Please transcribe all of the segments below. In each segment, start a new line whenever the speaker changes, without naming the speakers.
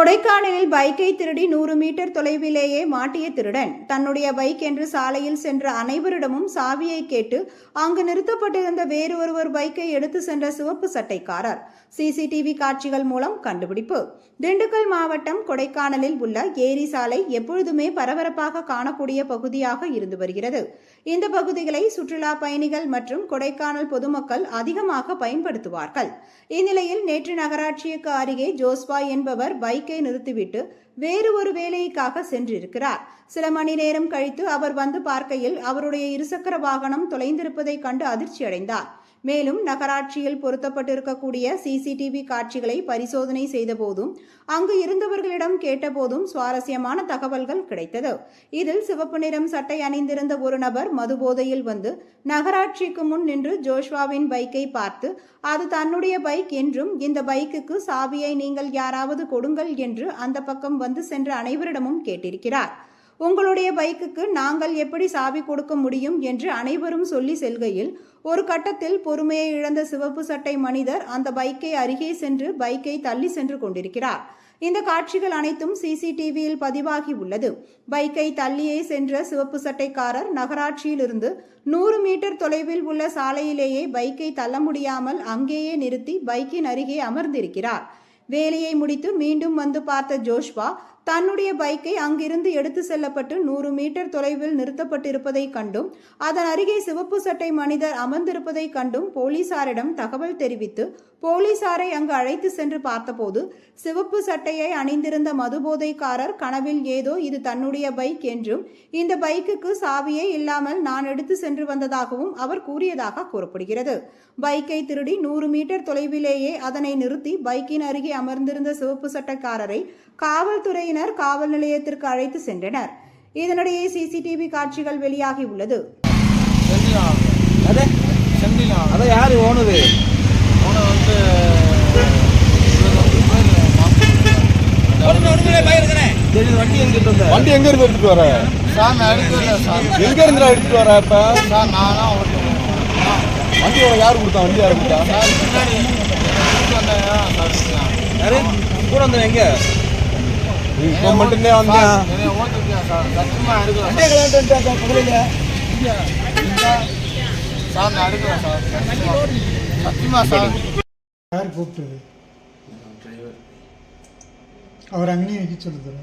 கொடைக்கானலில் பைக்கை திருடி நூறு மீட்டர் தொலைவிலேயே மாட்டிய திருடன் தன்னுடைய பைக் என்று சாலையில் சென்ற அனைவரிடமும் சாவியை கேட்டு அங்கு நிறுத்தப்பட்டிருந்த வேறு ஒருவர் பைக்கை எடுத்து சென்ற சிவப்பு சட்டைக்காரர். சிசிடிவி காட்சிகள் மூலம் கண்டுபிடிப்பு. திண்டுக்கல் மாவட்டம் கொடைக்கானலில் உள்ள ஏரி சாலை எப்பொழுதுமே பரபரப்பாக காணக்கூடிய பகுதியாக இருந்து வருகிறது. இந்த பகுதிகளை சுற்றுலா பயணிகள் மற்றும் கொடைக்கானல் பொதுமக்கள் அதிகமாக பயன்படுத்துவார்கள். இந்நிலையில் நேற்று நகராட்சிக்கு அருகே ஜோஸ்பா என்பவர் பைக் பைக்கை நிறுத்திவிட்டு வேறு ஒரு வேலைக்காக சென்றிருக்கிறார். சில மணி நேரம் கழித்து அவர் வந்து பார்க்கையில் அவருடைய இருசக்கர வாகனம் தொலைந்திருப்பதை கண்டு அதிர்ச்சி அடைந்தார் மேலும் நகராட்சியில் பொருத்தப்பட்டிருக்கக்கூடிய சிசிடிவி காட்சிகளை பரிசோதனை செய்தபோதும் அங்கு இருந்தவர்களிடம் கேட்டபோதும் சுவாரஸ்யமான தகவல்கள் கிடைத்தது. இதில் சிவப்பு நிறம் சட்டை அணிந்திருந்த ஒரு நபர் மதுபோதையில் வந்து நகராட்சிக்கு முன் நின்று ஜோஷ்வாவின் பைக்கை பார்த்து அது தன்னுடைய பைக் என்றும் இந்த பைக்குக்கு சாவியை நீங்கள் யாராவது கொடுங்கள் என்று அந்த பக்கம் வந்து சென்ற அனைவரிடமும் கேட்டிருக்கிறார். உங்களுடைய பைக்குக்கு நாங்கள் எப்படி சாவி கொடுக்க முடியும் என்று அனைவரும் சொல்லி செல்கையில் ஒரு கட்டத்தில் பொறுமையை இழந்த சிவப்பு சட்டை மனிதர் அந்த பைக்கை அருகே சென்று பைக்கை தள்ளி சென்று கொண்டிருக்கிறார். இந்த காட்சிகள் அனைத்தும் சிசிடிவியில் பதிவாகி உள்ளது. பைக்கை தள்ளியே சென்ற சிவப்பு சட்டைக்காரர் நகராட்சியிலிருந்து நூறு மீட்டர் தொலைவில் உள்ள சாலையிலேயே பைக்கை தள்ள முடியாமல் அங்கேயே நிறுத்தி பைக்கின் அருகே அமர்ந்திருக்கிறார். வேலையை முடித்து மீண்டும் வந்து பார்த்த ஜோஷ்வா தன்னுடைய பைக்கை அங்கிருந்து எடுத்து செல்லப்பட்டு நூறு மீட்டர் தொலைவில் நிறுத்தப்பட்டிருப்பதை கண்டும் அதன் அருகே சிவப்பு சட்டை மனிதர் அமர்ந்திருப்பதை கண்டும் போலீசாரிடம் தகவல் தெரிவித்து போலீசாரை அங்கு அழைத்து சென்று பார்த்தபோது சிவப்பு சட்டையை அணிந்திருந்த மதுபோதைக்காரர் கனவில் ஏதோ இது தன்னுடைய பைக் என்றும் இந்த பைக்குக்கு சாவியே இல்லாமல் நான் எடுத்து சென்று வந்ததாகவும் அவர் கூறியதாக கூறப்படுகிறது. பைக்கை திருடி நூறு மீட்டர் தொலைவிலேயே அதனை நிறுத்தி பைக்கின் அருகே அமர்ந்திருந்த சிவப்பு சட்டைக்காரரை காவல்துறையினர் காவல் நிலையத்திற்கு அழைத்து சென்றனர். இதனிடையே சிசிடிவி காட்சிகள் வெளியாகி உள்ளது.
அதான் யாரு ஓனரு
அவனை வந்து இவர் வந்து பேர் மாப்பிள்ளை.
சரி வண்டி எங்கிட்ட வந்த
வண்டி எங்க இருந்து எடுத்துட்டு வர? எங்க இருந்து எடுத்துட்டு வர இப்ப
சார் நானா ஓட்டுவேன்
வண்டி யாரு கொடுத்தா? வண்டி யாரு கொடுத்தா?
கூட வந்த எங்க?
இப்போ மட்டும்தான் வந்தேன்
சார், நான் எடுக்கல சார். சத்தியமா. சார்.
யார் கூப்பிட்டது? அவர் அங்கேயும் நிற்க சொல்லுதுற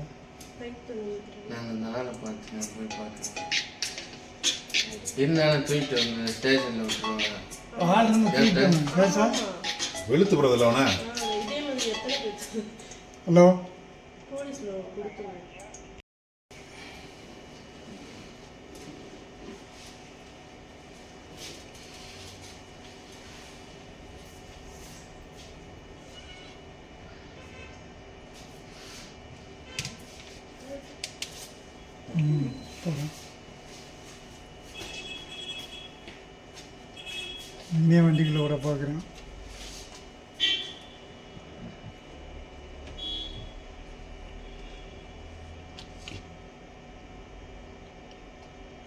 நான் அந்த ஆளை பார்த்தேன் போய் பார்த்தேன் இருந்தாலும் தூக்கிட்டு வந்து ஸ்டேஷனில் விட்டுருவாங்க.
ஆள் இருந்து பேச
வெளுத்து போடுறதுல அவன?
ஹலோ? ம் இன்னே வண்டிக்குள்ள விட பார்க்குறேன்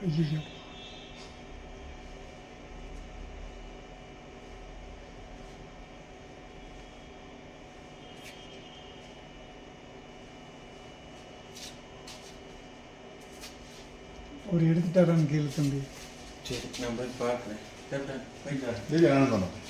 ஐயோ ஒரு எடுத்துட்டாரான்னு கேளு தம்பி.
சரி நான் போய் பார்க்குறேன்.
ചേട്ടൻ ഇതിലാണ് തോന്നുന്നു